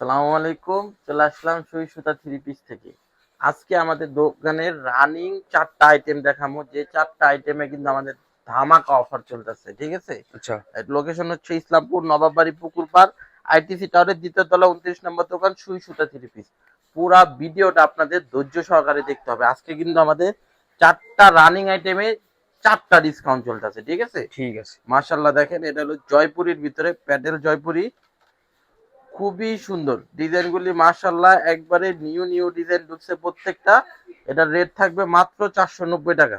সালামু আলাইকুম চলে আসলাম সুই সুতা থ্রি পিস থেকে। আজকে আমাদের দোকানের রানিং চারটা আইটেম দেখাবো। যে চারটা আইটেমে কিন্তু আমাদের ধামাকা অফার চলতেছে ঠিক আছে? আচ্ছা। লোকেশন হচ্ছে ইসলামপুর নবাববাড়ি পুকুর পাড় আইটিসি টাওয়ারের দ্বিতীয় তলা উনত্রিশ নম্বর দোকান সুই সুতা থ্রি পিস। পুরা ভিডিওটা আপনাদের ধৈর্য সহকারে দেখতে হবে। আজকে কিন্তু আমাদের চারটা রানিং আইটেমে চারটা ডিসকাউন্ট চলতেছে ঠিক আছে? ঠিক আছে। মাশাল্লাহ দেখেন এটা হলো জয়পুরীর ভিতরে প্যাডেল জয়পুরি। খুবই সুন্দর। ডিজাইন গুলি মাশাল্লাহ একবারে নিউ নিউ ডিজাইন ঢুকছে প্রত্যেকটা। এটা রেট থাকবে মাত্র চারশো নব্বই টাকা।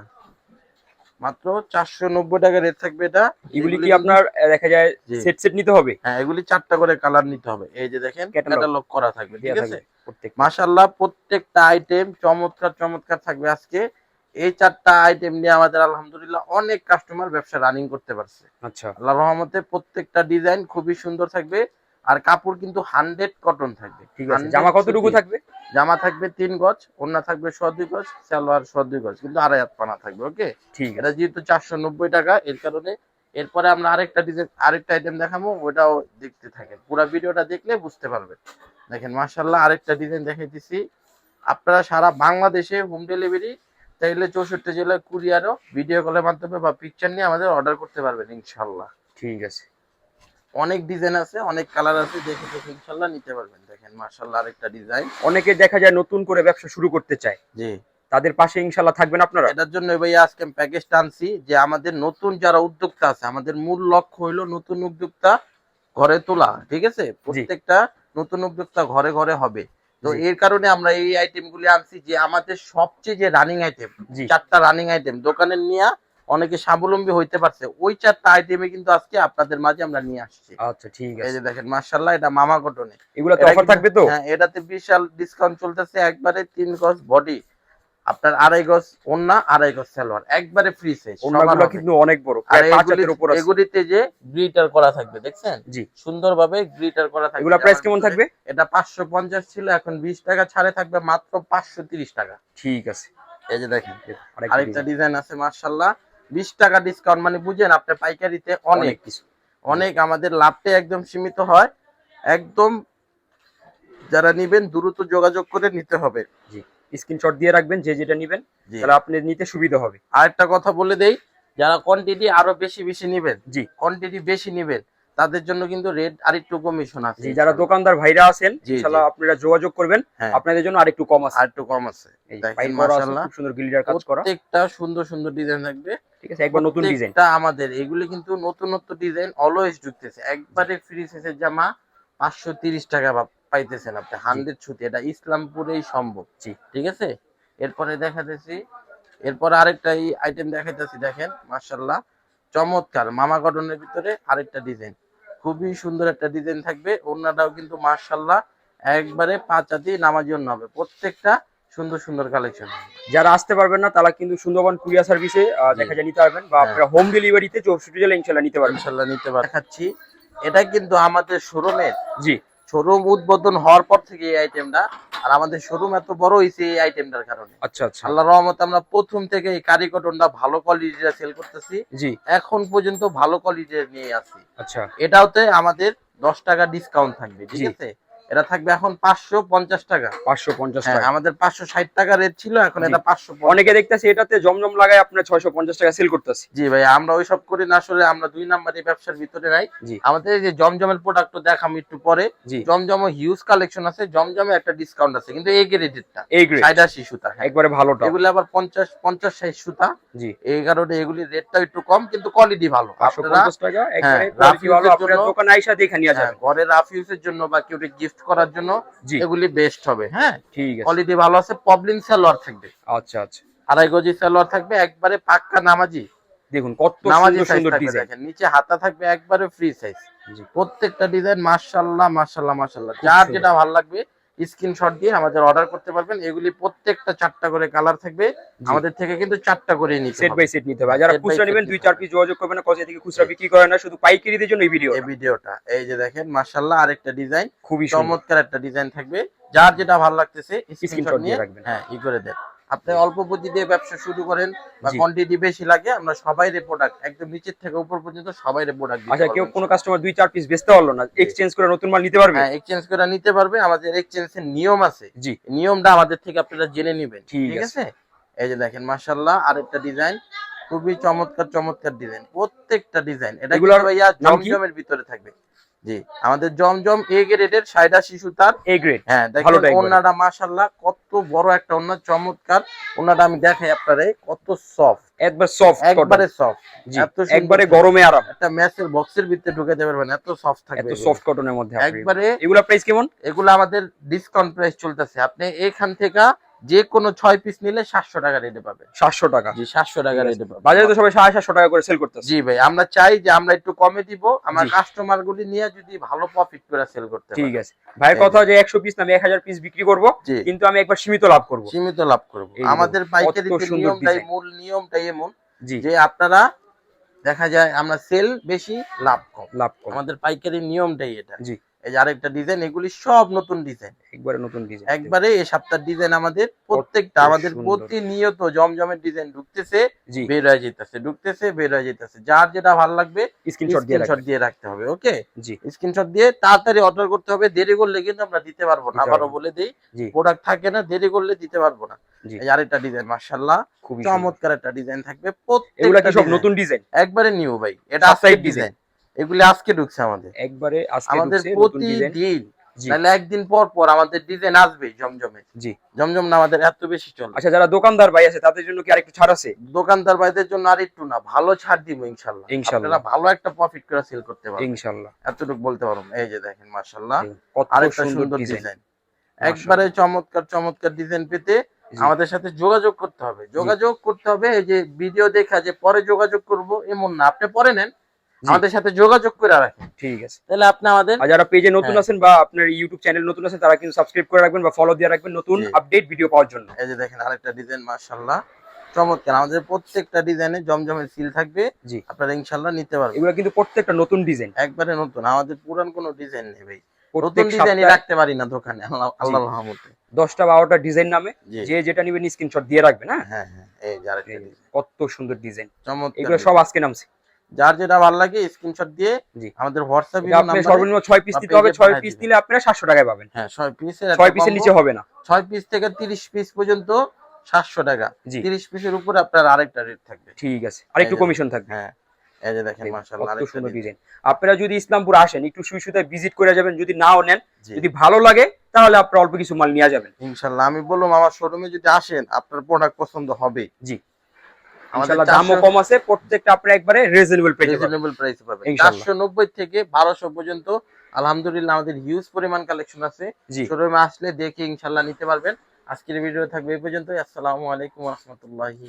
মাত্র চারশো নব্বই টাকা রেট থাকবে এটা। এগুলি কি আপনার দেখা যায় সেট সেট নিতে হবে? হ্যাঁ এগুলি চারটা করে কালার নিতে হবে। এই যে দেখেন ক্যাটালগ করা থাকবে ঠিক আছে? মাশাল্লাহ প্রত্যেকটা। আইটেম চমৎকার চমৎকার থাকবে আজকে। এই চারটা আইটেম নিয়ে আমাদের আলহামদুলিল্লাহ অনেক কাস্টমার ব্যবসা রানিং করতে পারছে। আচ্ছা। আল্লাহ রহমতে প্রত্যেকটা ডিজাইন খুবই সুন্দর থাকবে। আর কাপড় কিন্তু হান্ড্রেড কটন থাকবে। ঠিক আছে জামা কতটুকু থাকবে? জামা থাকবে তিন গজ ওন্না থাকবে ছ দুই গজ সালোয়ার ছ দুই গজ কিন্তু আড়াই হাত পানা থাকবে ওকে? ঠিক এটা যেহেতু চারশো নব্বই টাকা এর কারণে এরপরে আমরা আরেকটা ডিজাইন আরেকটা আইটেম দেখাবো ওটাও দেখতে থাকেন। পুরো ভিডিওটা দেখলে বুঝতে পারবেন। দেখেন মার্শাল্লাহ আরেকটা ডিজাইন দেখাই দিছি আপনারা সারা বাংলাদেশে হোম ডেলিভারি চাইলে চৌষট্টি জেলায় কুরিয়ারও ভিডিও কলের মাধ্যমে বা পিকচার নিয়ে আমাদের অর্ডার করতে পারবেন ইনশাল্লাহ ঠিক আছে। অনেক ডিজাইন আছে অনেক কালার আছে দেখে দেখে ইনশাল্লাহ নিতে পারবেন। দেখেন মার্শাল্লাহ আরেকটা ডিজাইন অনেকে দেখা যায় নতুন করে ব্যবসা শুরু করতে চায়। জি। তাদের পাশে ইনশাল্লাহ থাকবেন আপনারা। এটার জন্য ভাই আজকে আমি প্যাকেজটা আনছি যে আমাদের নতুন যারা উদ্যোক্তা আছে আমাদের মূল লক্ষ্য হইল নতুন উদ্যোক্তা ঘরে তোলা ঠিক আছে? প্রত্যেকটা নতুন উদ্যোক্তা ঘরে ঘরে হবে। তো এর কারণে আমরা এই আইটেম গুলি আনছি যে আমাদের সবচেয়ে যে রানিং আইটেম চারটা রানিং আইটেম দোকানের নিয়ে অনেকে স্বাবলম্বী হইতে পারছে। ওই চারটা আইটেমে কিন্তু আজকে আপনাদের মাঝে আমরা নিয়ে আসছি। আচ্ছা ঠিক আছে এই যে দেখেন মার্শাল্লাহ এটা মামা কটনে এগুলো অফার থাকবে তো? হ্যাঁ এটাতে বিশাল ডিসকাউন্ট চলতেছে একবারে তিন গজ বডি আপনার আড়াই গজ ওন্না আড়াই গজ সালোয়ার একবারে ফ্রি সাইজ অন্যগুলো কিন্তু অনেক বড় আর প্রায় পাঁচ এগুলি- হাতের উপর আছে। এগুলিতে যে গ্রিটার করা থাকবে দেখছেন? জি। সুন্দরভাবে গ্রিটার করা থাকবে। এগুলো প্রাইস কেমন থাকবে? এটা পাঁচশো পঞ্চাশ ছিল এখন বিশ টাকা ছাড়ে থাকবে মাত্র পাঁচশো তিরিশ টাকা। ঠিক আছে। এই যে দেখেন আরেকটা ডিজাইন আছে মার্শাল্লাহ বিশ টাকা ডিসকাউন্ট মানে বুঝেন আপনার পাইকারিতে অনেক। অনেক কিছু। অনেক আমাদের লাভটা একদম সীমিত হয়। একদম যারা নিবেন দ্রুত যোগাযোগ করে নিতে হবে। জি স্ক্রিনশট দিয়ে রাখবেন যে যেটা নেবেন তাহলে আপনি নিতে সুবিধা হবে। আরেকটা কথা বলে দেই যারা কোয়ান্টিটি আরও বেশি বেশি নেবেন জি। কোয়ান্টিটি বেশি নেবেন তাদের জন্য কিন্তু রেট আরেকটু কমিশন আছে যারা দোকানদার ভাইরা আছেন জি, ইনশাল্লাহ আপনারা যোগাযোগ করবেন হ্যাঁ। আপনাদের জন্য আরেকটু কম আছে। আরেকটু কম আছে। মাশাআল্লাহ। খুব সুন্দর গিলিডার কাজ করা। প্রত্যেকটা সুন্দর সুন্দর ডিজাইন থাকবে। ঠিক আছে একবার নতুন ডিজাইন প্রত্যেকটা আমাদের এগুলি কিন্তু নতুন নতুন ডিজাইন অলওয়েজ ঢুকতেছে। একবারে ফ্রি সাইজের জামা পাঁচশো তিরিশ টাকা পাইতেছেন আপনি হান্ড্রেড ছুটি। এটা ইসলামপুরেই সম্ভব। জি। ঠিক আছে? এরপরে দেখাতেছি এরপরে আরেকটা আইটেম দেখাইতেছি দেখেন মার্শাল্লাহ চমৎকার মামা গঠনের ভিতরে আরেকটা ডিজাইন খুবই সুন্দর একটা ডিজাইন থাকবে। ওনাটাও কিন্তু মার্শাল্লাহ একবারে পাঁচ হাতি নামার জন্য হবে। প্রত্যেকটা সুন্দর সুন্দর কালেকশন যারা আসতে পারবেন না তারা কিন্তু সুন্দরবন কুরিয়া সার্ভিসে দেখা যায় নিতে পারবেন বা হ্যাঁ। আপনারা হোম ডেলিভারিতে চৌষট্টি জেলা ইনশাল্লাহ নিতে পারবেন। ইনশাল্লাহ নিতে পারবেন। দেখাচ্ছি এটা কিন্তু আমাদের শোরুমের জি। শোরুম উদ্বোধন হওয়ার পর থেকে এই আইটেমটা আর আমাদের শোরুম এত বড় হয়েছে এই আইটেমটার কারণে। আচ্ছা আচ্ছা। আল্লাহ রহমত আমরা প্রথম থেকে এই কারি কটনটা ভালো কোয়ালিটিটা সেল করতেছি। জি। এখন পর্যন্ত ভালো কোয়ালিটির নিয়ে আসি আচ্ছা। এটাওতে আমাদের দশ টাকা ডিসকাউন্ট থাকবে ঠিক। আছে? এটা থাকবে এখন পাঁচশো পঞ্চাশ টাকা। পাঁচশো পঞ্চাশ হ্যাঁ টাকা। আমাদের পাঁচশো ষাট টাকা রেট ছিল এখন এটা পাঁচশো অনেকে দেখতেছে এটাতে জমজম লাগায় আপনার ছয়শো পঞ্চাশ টাকা সেল করতেছে। জি ভাই আমরা ওইসব করি না আসলে আমরা দুই নাম্বার এই ব্যবসার ভিতরে নাই। আমাদের যে জমজমের প্রোডাক্ট দেখাম একটু পরে। জি। জমজমও হিউজ কালেকশন আছে জমজমে একটা ডিসকাউন্ট আছে কিন্তু এই গ্রেডেরটা এই গ্রেড ষাট আশি সুতা হ্যাঁ। একবারে ভালোটা এগুলো আবার পঞ্চাশ পঞ্চাশ ষাট সুতা। জি। এই কারণে এগুলি রেটটা একটু কম কিন্তু কোয়ালিটি ভালো। পাঁচশো আপনারা পঞ্চাশ টাকা একবারে হ্যাঁ, ভালো। রাফিউজের জন্য- দোকানে আইসা দেখে নিয়ে হ্যাঁ, যাবেন ঘরে রাফ ইউজের জন্য বা কেউ গিফট করার জন্য এগুলি বেস্ট হবে। হ্যাঁ ঠিক আছে। কোয়ালিটি ভালো আছে পবলিন সালোয়ার থাকবে। আচ্ছা আচ্ছা। আড়াই গজি সালোয়ার থাকবে একবারে পাক্কা নামাজি। দেখুন কত নামাজি সুন্দর সুন্দর ডিজাইন নিচে হাতা থাকবে একবারে ফ্রি সাইজ জি। প্রত্যেকটা ডিজাইন মাশাআল্লাহ মাশাআল্লাহ মাশাআল্লাহ। যার যেটা ভালো লাগবে স্ক্রিনশট দিয়ে আমাদের অর্ডার করতে পারবেন। এগুলি প্রত্যেকটা চারটা করে কালার থাকবে। আমাদের থেকে কিন্তু চারটা করে নিতে সেট বাই সেট নিতে হবে। যারা খুচরা নেবেন দুই চার পিস যোগাযোগ করবেন না কসে থেকে খুচরা বিক্রি করে না শুধু পাইকারিদের জন্য এই ভিডিও এই ভিডিওটা। এই যে দেখেন মাশাআল্লাহ আরেকটা ডিজাইন খুবই চমৎকার একটা ডিজাইন থাকবে। যার যেটা ভালো লাগতেছে স্ক্রিনশট নিয়ে রাখবেন। হ্যাঁ ই করে দেন। আপনি অল্প পুঁজি দিয়ে ব্যবসা শুরু করেন বা। কোয়ান্টিটি বেশি লাগে আমরা সবাই প্রোডাক্ট একদম নিচের থেকে উপর পর্যন্ত সবাই প্রোডাক্ট আচ্ছা কেউ কোনো কাস্টমার দুই চার পিস বেচতে পারল না এক্সচেঞ্জ করে নতুন মাল নিতে পারবে? হ্যাঁ এক্সচেঞ্জ করে নিতে পারবে। আমাদের এক্সচেঞ্জের নিয়ম আছে। জি। নিয়মটা আমাদের থেকে আপনারা জেনে নেবেন। ঠিক আছে। এই যে দেখেন মাশাআল্লাহ আরেকটা ডিজাইন খুবই চমৎকার চমৎকার ডিজাইন প্রত্যেকটা ডিজাইন এটা ভাইয়া জমজমের ভিতরে থাকবে। জি। আমাদের জমজম এ গ্রেডের সাইডা শিশু তার। এ গ্রেড হ্যাঁ দেখেন ওনাটা মাশাআল্লাহ কত বড় একটা ওনা চমৎকার। ওনাটা আমি দেখাই আপনারে কত সফট একবার সফট একবারে সফট জি এত একবারে গরমে আরাম। একটা ম্যাচের বক্সের ভিতরে ঢুকাতে পারবেন এত সফট থাকবে এত সফট কটনের মধ্যে একবারে এগুলা প্রাইস কেমন? এগুলো আমাদের ডিসকাউন্ট প্রাইস চলতেছে। আপনি এখান থেকে যে কোনো ছয় পিস নিলে সাতশো টাকা রেটে পাবেন সাতশো টাকা। জি সাতশো টাকা রেটে পাবেন বাজারে তো সবাই সাড়ে সাতশো টাকা করে সেল করতেছে। জি ভাই আমরা চাই যে আমরা একটু কমে দিব আমার কাস্টমার গুলি নিয়ে যদি ভালো প্রফিট করে সেল করতে ঠিক আছে। এই কথা যে একশো পিস না আমি এক হাজার পিস বিক্রি করব কিন্তু আমি একবার সীমিত লাভ করব। সীমিত লাভ করব। আমাদের সুন্দর নিয়মটাই মূল নিয়মটাই এমন যে আপনারা দেখা যায় আমরা সেল বেশি লাভ কম। লাভ কম। আমাদের পাইকারি নিয়মটাই এটা। জি। এই যে আরেকটা ডিজাইন এগুলি সব নতুন ডিজাইন একবারে নতুন ডিজাইন একবারে এই সপ্তাহের ডিজাইন আমাদের প্রত্যেকটা আমাদের প্রতিনিয়ত জমজমের ডিজাইন ঢুকতেছে বের হয়ে যেতেছে ঢুকতেছে বের হয়ে যেতেছে যার যেটা ভালো লাগবে স্ক্রিনশট দিয়ে স্ক্রিনশট দিয়ে রাখতে হবে ওকে জি। স্ক্রিনশট দিয়ে তাড়াতাড়ি অর্ডার করতে হবে দেরি করলে কিন্তু আমরা দিতে পারব না। আবারও বলে দিই প্রোডাক্ট থাকে না দেরি করলে দিতে পারব না। এই আরেকটা ডিজাইন মাশাআল্লাহ। খুবই চমৎকার একটা ডিজাইন থাকবে। এগুলা কি প্রত্যেকটা সব নতুন ডিজাইন একবারে নিউ ভাই। এটা Subside ডিজাইন এগুলি আজকে ঢুকছে আমাদের। একবারে আমাদের প্রতিদিন তাহলে একদিন পর পর আমাদের ডিজাইন আসবে জমজমে। জি। জমজম না আমাদের এত বেশি চলে। আচ্ছা যারা দোকানদার ভাই আছে তাদের জন্য কি আরেকটু ছাড় আছে? দোকানদার ভাইদের জন্য আর একটু না ভালো ছাড় দিব ইনশাল্লাহ। আপনারা ভালো একটা প্রফিট করে সেল করতে ইনশাআল্লাহ এতটুকু বলতে পারব এই যে দেখেন মাশাআল্লাহ আরেকটা সুন্দর ডিজাইন একবারে চমৎকার চমৎকার ডিজাইন পেতে আমাদের সাথে যোগাযোগ করতে হবে। যোগাযোগ করতে হবে এই যে ভিডিও দেখা যে পরে যোগাযোগ করব এমন না। আপনি পরে নেন। আমাদের সাথে যোগাযোগ করে রাখেন। ঠিক আছে। তাহলে আপনি আমাদের যারা পেজে নতুন হ্যাঁ। আছেন বা আপনার ইউটিউব চ্যানেল নতুন আছেন তারা কিন্তু সাবস্ক্রাইব করে রাখবেন বা ফলো দিয়ে রাখবেন নতুন আপডেট ভিডিও পাওয়ার জন্য। এই যে দেখেন আরেকটা ডিজাইন মাশাআল্লাহ। চমৎকার। আমাদের প্রত্যেকটা ডিজাইনে জমজমের সিল থাকবে। জি। আপনারা ইনশাআল্লাহ নিতে পারবেন। এগুলো কিন্তু প্রত্যেকটা নতুন ডিজাইন একবারে নতুন। আমাদের পুরান কোনো ডিজাইন নেই ভাই। নতুন প্রত্যেক ডিজাইনই রাখতে পারি না দোকানে। আল্লাহ রহমতে। দশটা বারোটা ডিজাইন নামে যে যেটা নিবেন স্ক্রিনশট দিয়ে রাখবেন হ্যাঁ? হ্যাঁ হ্যাঁ। এই কত সুন্দর ডিজাইন চমৎকার এগুলো সব আজকে নামছে। যার যেটা ভালো লাগে স্ক্রিনশট দিয়ে আমাদের হোয়াটসঅ্যাপ আপনি সর্বনিম্ন ছয় পিস দিতে হবে। page এ ছয় পাঠায় পিস দিলে আপনারা সাতশো টাকায় পাবেন। হ্যাঁ ছয় পিসের ছয় পিসের নিচে হবে না। ছয় পিস থেকে তিরিশ পিস পর্যন্ত সাতশো টাকা। জি। তিরিশ পিসের উপরে আপনার আরেকটা রেট থাকবে। ঠিক আছে। আর একটু কমিশন থাকবে। হ্যাঁ এই যে দেখেন মাশাআল্লাহ আরেকটা সুন্দর ডিজাইন আপনারা যদি ইসলামপুর আসেন একটু সুই সুতায় ভিজিট করে যাবেন যদি নাও নেন যদি ভালো লাগে তাহলে আপনারা অল্প কিছু মাল নিয়ে যাবেন। ইনশাল্লাহ আমি বললাম আমার শোরুমে যদি আসেন আপনার প্রোডাক্ট পছন্দ হবে। জি। আমাদের দামও কম আছে প্রত্যেকটা আপনি একবারে রিজনেবল প্রাইসে রিজনেবল প্রাইসে পাবেন। ইনশাল্লাহ। চারশো নব্বই থেকে 1200 পর্যন্ত আলহামদুলিল্লাহ আমাদের হিউজ পরিমাণ কালেকশন আছে। শোরুমে আসলে দেখে ইনশাল্লাহ নিতে পারবেন। আজকের ভিডিও থাকবে এই পর্যন্তই। আসসালামু আলাইকুম রহমতুল্লাহি